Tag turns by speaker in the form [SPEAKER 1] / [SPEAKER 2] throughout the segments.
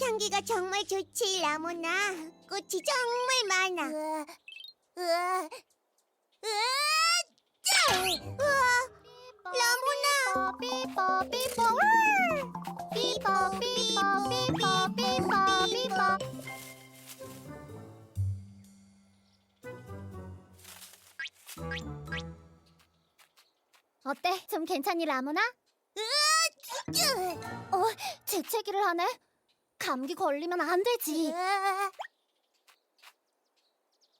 [SPEAKER 1] 향기가 정말 좋지, 라모나. 꽃이 정말 많아. 우와, 우와, 우와, 짜! 우와, 라모나.
[SPEAKER 2] 삐뽀 삐뽀 와! 삐뽀 삐뽀 삐뽀 삐뽀 삐뽀 어때? 좀 괜찮니 라모나?
[SPEAKER 1] 으아,
[SPEAKER 2] 어, 재채기를 하네. 감기 걸리면 안 되지.
[SPEAKER 1] 으아,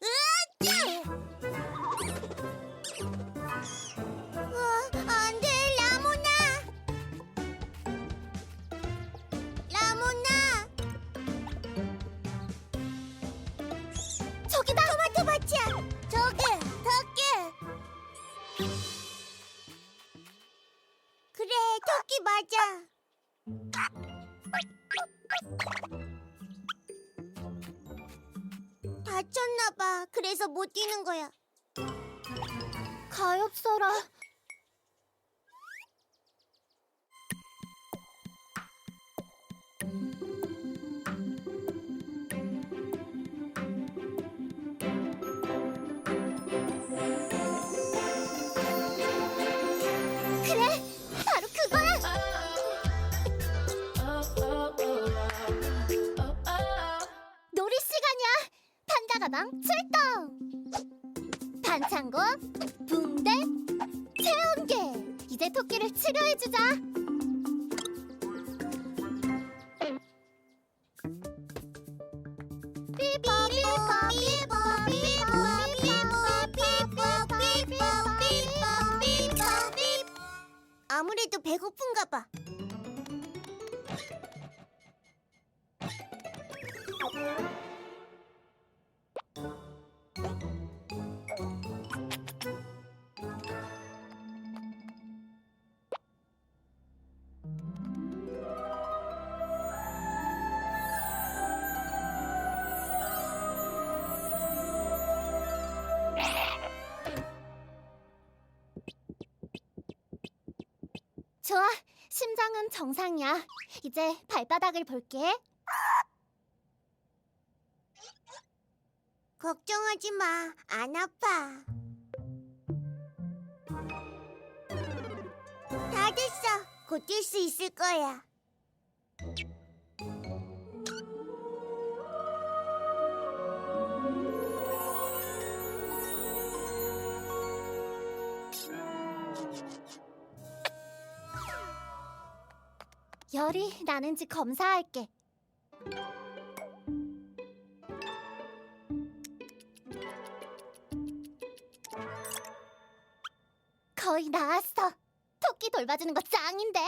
[SPEAKER 1] 으아, 짜! 우와, 안 돼, 라모나. 라모나.
[SPEAKER 2] 저기다.
[SPEAKER 1] 토마토 밭이야. 저기, 토끼. 그래, 토끼 맞아. 다쳤나 봐. 그래서 못 뛰는 거야.
[SPEAKER 2] 가엾어라. 판다가방 출동. 반창고, 붕대, 체온계. 이제 토끼를 치료해주자.
[SPEAKER 1] 아무래도 배고픈가 봐.
[SPEAKER 2] 좋아, 심장은 정상이야. 이제 발바닥을 볼게.
[SPEAKER 1] 걱정하지 마. 안 아파. 다 됐어. 곧 뛸 수 있을 거야.
[SPEAKER 2] 열이 나는지 검사할게. 거의 나았어. 토끼 돌봐주는 거 짱인데?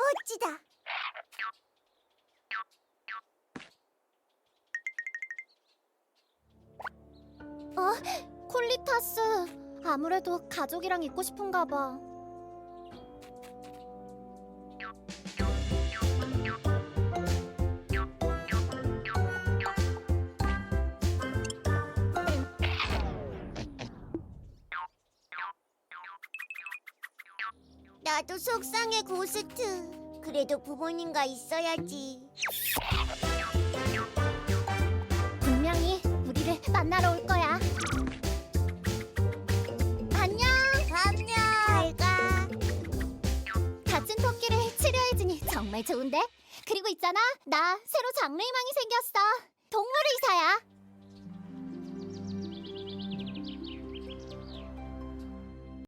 [SPEAKER 1] 멋지다.
[SPEAKER 2] 어, 콜리타스. 아무 아무래도 가족이랑 있고 싶은가 봐.
[SPEAKER 1] 나도 속상해 고스트. 그래도 부모님과 있어야지.
[SPEAKER 2] 분명히 우리를 만나러 올 거야. 안녕.
[SPEAKER 1] 안녕. 잘 가.
[SPEAKER 2] 다친 토끼를 치료해주니 정말 좋은데? 그리고 있잖아, 나 새로 장래희망이 생겼어. 동물 의사야.